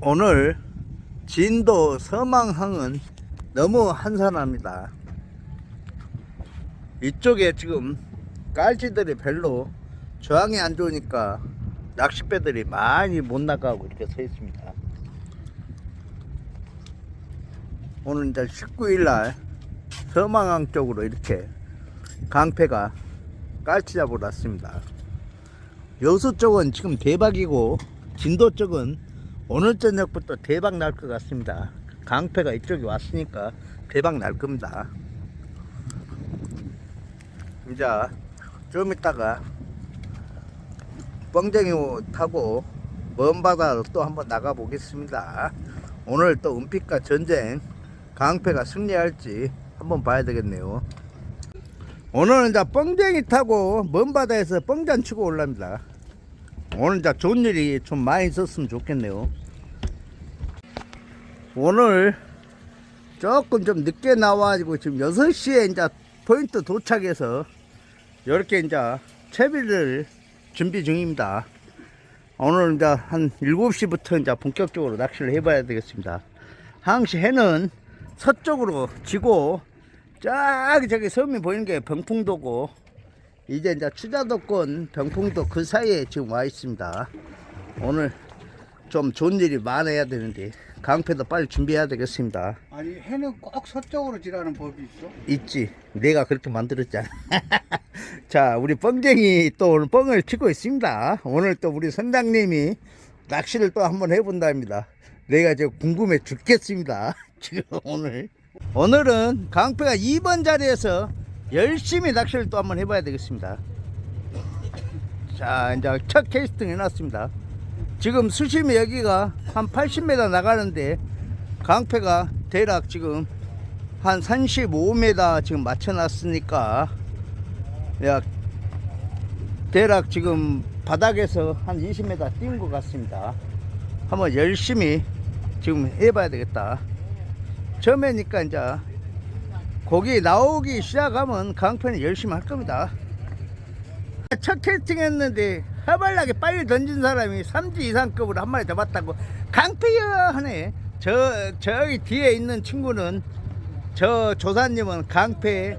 오늘 진도 서망항은 너무 한산합니다. 이쪽에 지금 깔치들이 별로 저항이 안 좋으니까 낚싯배들이 많이 못 나가고 이렇게 서 있습니다. 오늘 이제 19일 날 서망항 쪽으로 이렇게 강패가 깔치 잡으러 왔습니다. 여수 쪽은 지금 대박이고 진도 쪽은 오늘 저녁부터 대박 날 것 같습니다. 강패가 이쪽에 왔으니까 대박 날 겁니다. 이제 좀 이따가 뻥쟁이 타고 먼 바다로 또 한번 나가 보겠습니다. 오늘 또 은빛과 전쟁 강패가 승리할지 한번 봐야 되겠네요. 오늘은 이제 뻥쟁이 타고 먼 바다에서 뻥잔 치고 올랍니다. 오늘 이제 좋은 일이 좀 많이 있었으면 좋겠네요. 오늘 조금 좀 늦게 나와가지고 지금 6시에 이제 포인트 도착해서 이렇게 이제 채비를 준비 중입니다. 오늘 이제 한 7시부터 이제 본격적으로 낚시를 해봐야 되겠습니다. 항시 해는 서쪽으로 지고 저기 저기 섬이 보이는 게 병풍도고 이제 이제 추자도권 병풍도 그 사이에 지금 와 있습니다. 오늘 좀 좋은 일이 많아야 되는데 강패도 빨리 준비해야 되겠습니다. 아니 해는 꼭 서쪽으로 지라는 법이 있어? 있지. 내가 그렇게 만들었잖아. 자, 우리 뻥쟁이 또 오늘 뻥을 치고 있습니다. 오늘 또 우리 선장님이 낚시를 또 한번 해본답니다. 내가 지금 궁금해 죽겠습니다. 지금 오늘. 오늘은 강패가 2번 자리에서 열심히 낚시를 또 한번 해봐야 되겠습니다. 자, 이제 첫 캐스팅 해놨습니다. 지금 수심이 여기가 한 80m 나가는데 강패가 대략 지금 한 35m 지금 맞춰놨으니까 약 대략 지금 바닥에서 한 20m 뛴 것 같습니다. 한번 열심히 지금 해봐야 되겠다. 처음에니까 이제 고기 나오기 시작하면 강편이 열심히 할 겁니다. 첫 캐스팅 했는데 해발나게 빨리 던진 사람이 3지 이상급으로 한 마리 잡았다고 강패야 하네. 저 저기 뒤에 있는 친구는 저 조사님은 강패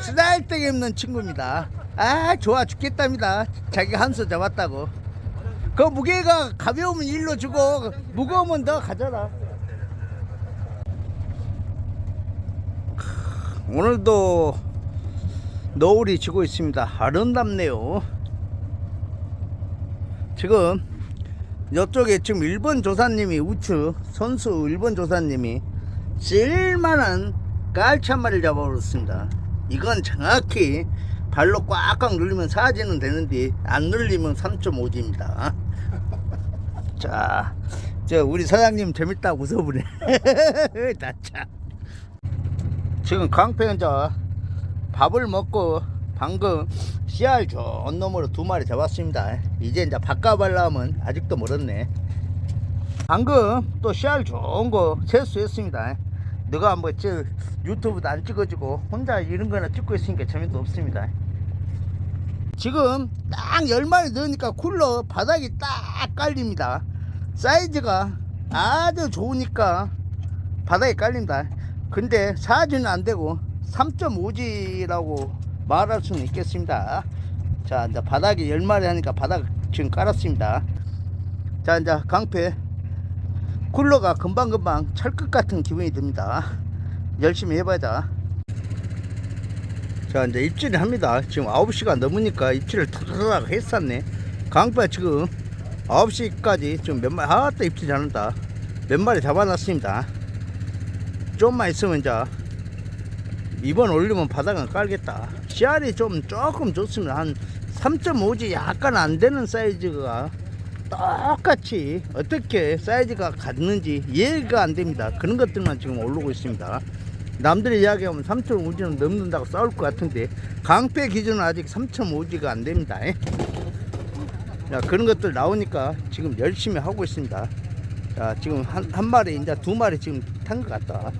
쓰잘데기 없는 친구입니다. 아 좋아 죽겠답니다. 자기가 한 수 잡았다고. 그 무게가 가벼우면 일로 주고 무거우면 너 가져라. 오늘도 노을이 지고 있습니다. 아름답네요. 지금 이쪽에 지금 일본 조사님이 우측 선수 일본 조사님이 쓸만한 깔치 한 마리를 잡아버렸습니다. 이건 정확히 발로 꽉꽉 눌리면 4지는 되는데 안 눌리면 3.5지입니다. 자, 저 우리 사장님 재밌다고 웃어보네. 나 참. 지금 강패 자 밥을 먹고 방금 씨알 좋은 놈으로 두 마리 잡았습니다. 이제 이제 바꿔발라면 아직도 멀었네. 방금 또 씨알 좋은 거 세수했습니다. 너가 한번 저 유튜브도 안 찍어주고 혼자 이런 거나 찍고 있으니까 재미도 없습니다. 지금 딱 10마리 넣으니까 쿨러 바닥이 딱 깔립니다. 사이즈가 아주 좋으니까 바닥에 깔린다. 근데 4G는 안 되고 3.5G라고 말할 수는 있겠습니다. 자, 이제 바닥에 10마리 하니까 바닥 지금 깔았습니다. 자, 이제 강패 쿨러가 금방금방 찰것 같은 기분이 듭니다. 열심히 해봐야자. 자, 이제 입질을 합니다. 지금 9시가 넘으니까 입질을 탁탁 했었네. 강패 지금 9시까지 지금 몇 마리, 아따 입질 잘한다. 몇 마리 잡아놨습니다. 좀만 있으면 이제 이번 올리면 바닥은 깔겠다. 씨알이 좀 조금 좋으면 한 3.5지 약간 안 되는 사이즈가 똑같이 어떻게 사이즈가 같는지 이해가 안 됩니다. 그런 것들만 지금 오르고 있습니다. 남들이 이야기하면 3.5지는 넘는다고 싸울 것 같은데 강패 기준은 아직 3.5지가 안 됩니다. 자, 그런 것들 나오니까 지금 열심히 하고 있습니다. 자, 지금 한, 한 마리, 이제 두 마리 지금 탄것 같다.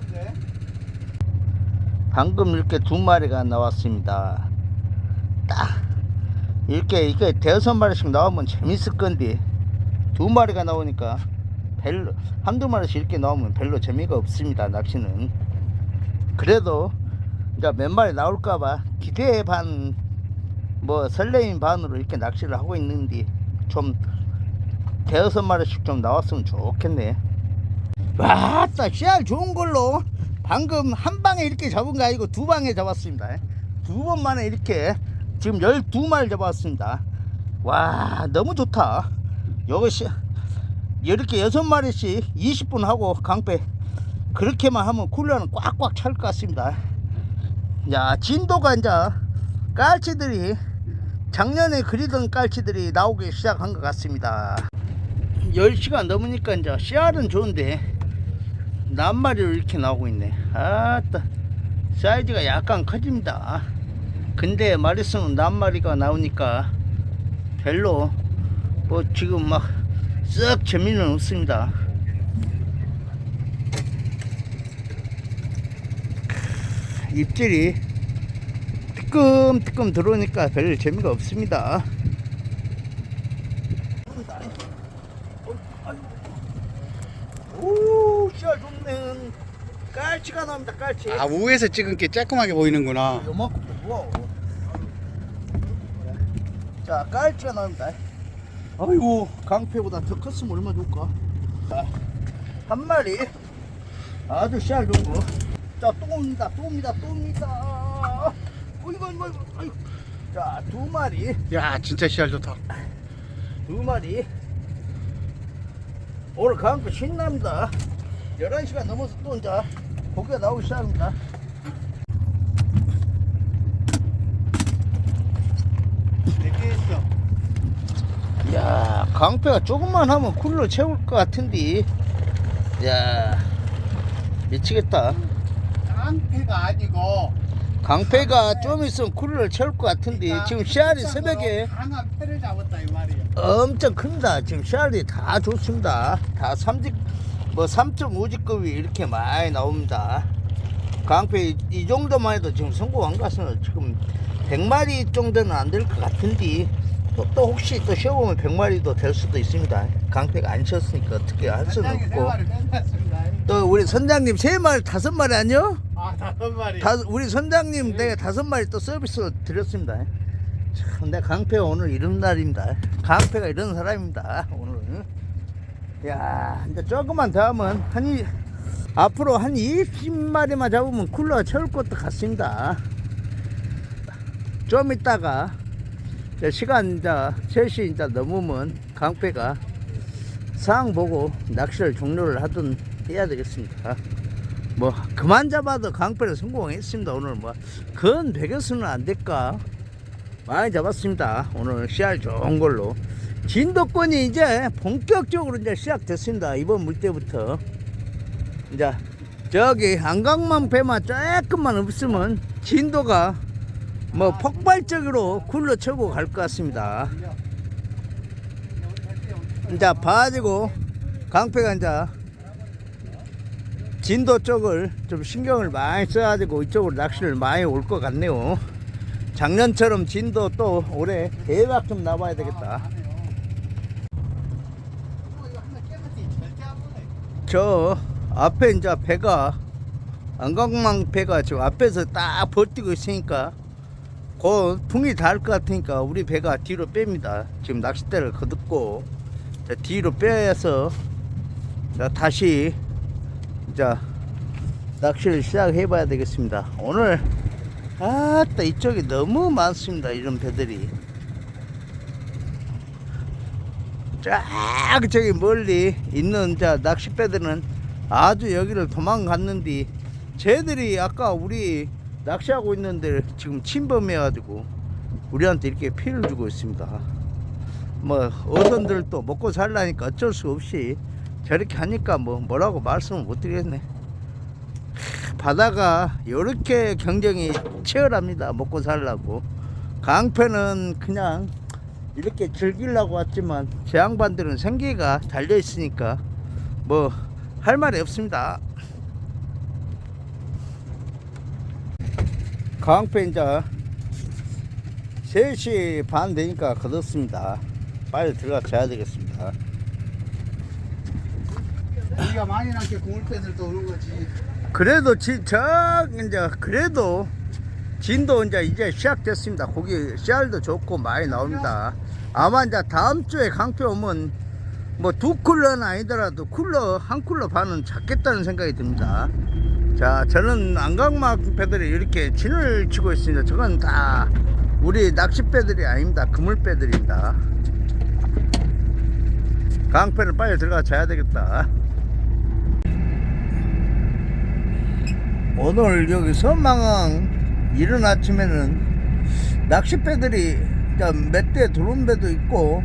방금 이렇게 두 마리가 나왔습니다. 딱, 이렇게, 이렇게 대여섯 마리씩 나오면 재밌을 건데, 두 마리가 나오니까 별로 한두 마리씩 이렇게 나오면 별로 재미가 없습니다 낚시는 그래도 이제 몇 마리 나올까봐 기대 반 뭐 설레임 반으로 이렇게 낚시를 하고 있는데 좀 대여섯 마리씩 좀 나왔으면 좋겠네 와따 씨알 좋은 걸로. 방금 한 방에 이렇게 잡은 거 아니고 두 방에 잡았습니다. 두 번 만에 이렇게 지금 12마리 잡았습니다. 와 너무 좋다. 이것이 이렇게 여섯 마리씩 20분 하고 강배 그렇게만 하면 쿨러는 꽉꽉 찰 것 같습니다. 야 진도가 이제 깔치들이 작년에 그리던 깔치들이 나오기 시작한 것 같습니다. 10시간 넘으니까 이제 씨알은 좋은데 낱마리로 이렇게 나오고 있네. 아따 사이즈가 약간 커집니다. 근데 마리수는 낱마리가 나오니까 별로 뭐 지금 막 썩 재미는 없습니다. 입질이 뜨끔뜨끔 들어오니까 별 재미가 없습니다. 오 씨알 좋네 깔치가 나옵니다 깔치 아 우에서 찍은 게 쬐끔하게 보이는구나. 요만큼 무거워. 자, 깔치가 나옵니다. 아이고, 강패보다 더 컸으면 얼마 좋을까? 자, 한 마리. 아주 씨알 좋은 거. 자, 또 옵니다, 또 옵니다, 또 옵니다. 어이구, 어이구, 어이구, 어이구. 자, 두 마리, 야 진짜 씨알 좋다. 두 마리. 오늘 강패 신납니다. 11시간 넘어서 또 이제 고기가 나오기 시작합니다. 몇개 있어? 야 강패가 조금만 하면 쿨러 채울 것 같은데 야 미치겠다 깡패가 아니고 강패가 좀 있으면 쿨러를 채울 것 같은데 지금 씨알이 새벽에 강한 패를 잡았다 이 말이야. 엄청 큰다 지금 씨알이 다 좋습니다 다 3직 뭐 3.5직급이 이렇게 많이 나옵니다 강패 이, 이 정도만 해도 지금 성공한 것은 지금 100마리 정도는 안 될 것 같은데 또, 또 혹시 또 쉬어보면 100마리도 될 수도 있습니다 강패가 안 쉬었으니까 어떻게 할 수는 없고. 또 우리 선장님 세 마리 다섯 마리 아니요? 아 다섯 마리. 다, 우리 선장님 내가 다섯 마리 또 서비스 드렸습니다. 참, 내 강패가 오늘 이런 날입니다. 강패가 이런 사람입니다. 오늘. 야, 이제 조금만 더 하면 한 이, 앞으로 한 20마리만 잡으면 쿨러 채울 것도 같습니다. 좀 있다가 시간 이제 3시 이제 넘으면 강패가 상황 보고 낚시를 종료를 하든 해야 되겠습니다. 뭐 그만 잡아도 강패를 성공했습니다 오늘 뭐건 백여수는 안 될까 많이 잡았습니다 오늘 씨알 좋은 걸로 진도권이 이제 본격적으로 이제 시작됐습니다 이번 물 때부터 이제 저기 안강만 배만 조금만 없으면 진도가 뭐 폭발적으로 굴러 쳐고 갈 것 같습니다 이제 봐가지고 강패가 이제 진도 쪽을 좀 신경을 많이 써가지고 이쪽으로 낚시를 많이 올 것 같네요. 작년처럼 진도 또 올해 대박 좀 나와야 되겠다. 저 앞에 이제 배가 안강망 배가 지금 앞에서 딱 버티고 있으니까 곧 풍이 닿을 것 같으니까 우리 배가 뒤로 뺍니다. 지금 낚싯대를 거듭고 자, 뒤로 빼서 자, 다시 자 낚시를 시작해 봐야 되겠습니다 오늘 아따 이쪽이 너무 많습니다 이런 배들이 쫙 저기 멀리 있는 자 낚싯배들은 아주 여기를 도망갔는데 쟤들이 아까 우리 낚시하고 있는데 지금 침범해 가지고 우리한테 이렇게 피를 주고 있습니다 뭐 어선들도 먹고 살라니까 어쩔 수 없이 저렇게 하니까 뭐 뭐라고 말씀을 못 드리겠네. 바다가 이렇게 경쟁이 치열합니다. 먹고 살라고. 강패는 그냥 이렇게 즐기려고 왔지만 제 양반들은 생계가 달려 있으니까 뭐 할 말이 없습니다. 강패 이제 3시 반 되니까 거뒀습니다. 빨리 들어가 자야 되겠습니다. 물고기가 많이 남게 국물배들도 오는 거지. 그래도 진짜 이제 그래도 진도 이제 이제 시작됐습니다. 고기 씨알도 좋고 많이 나옵니다. 아마 이제 다음 주에 강표 오면 뭐 두 쿨러는 아니더라도 쿨러 한 쿨러 반은 잡겠다는 생각이 듭니다. 자, 저는 안강막 배들이 이렇게 진을 치고 있습니다. 저건 다 우리 낚싯배들이 아닙니다. 그물 배들입니다. 강패는 빨리 들어가 자야 되겠다. 오늘 여기 선망항 이른 아침에는 낚싯배들이 몇대 들어온 배도 있고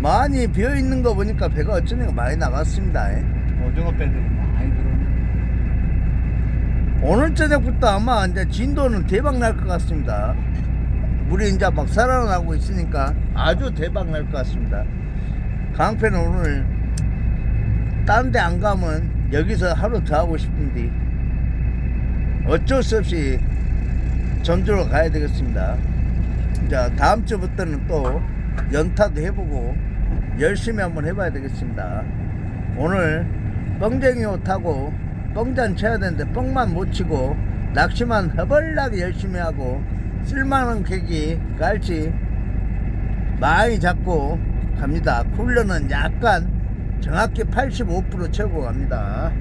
많이 비어 있는 거 보니까 배가 어쩌니까 많이 나갔습니다. 오징어 배들이 많이 들어오네. 오늘 저녁부터 아마 이제 진도는 대박 날 것 같습니다. 물이 이제 막 살아나고 있으니까 아주 대박 날 것 같습니다. 강패는 오늘 딴 데 안 가면 여기서 하루 더 하고 싶은데 어쩔 수 없이 전주로 가야 되겠습니다. 자, 다음 주부터는 또 연타도 해보고 열심히 한번 해봐야 되겠습니다. 오늘 뻥쟁이호 타고 뻥잔 쳐야 되는데 뻥만 못 치고 낚시만 허벌나게 열심히 하고 쓸만한 계기 갈치 많이 잡고 갑니다. 쿨러는 약간 정확히 85% 채우고 갑니다.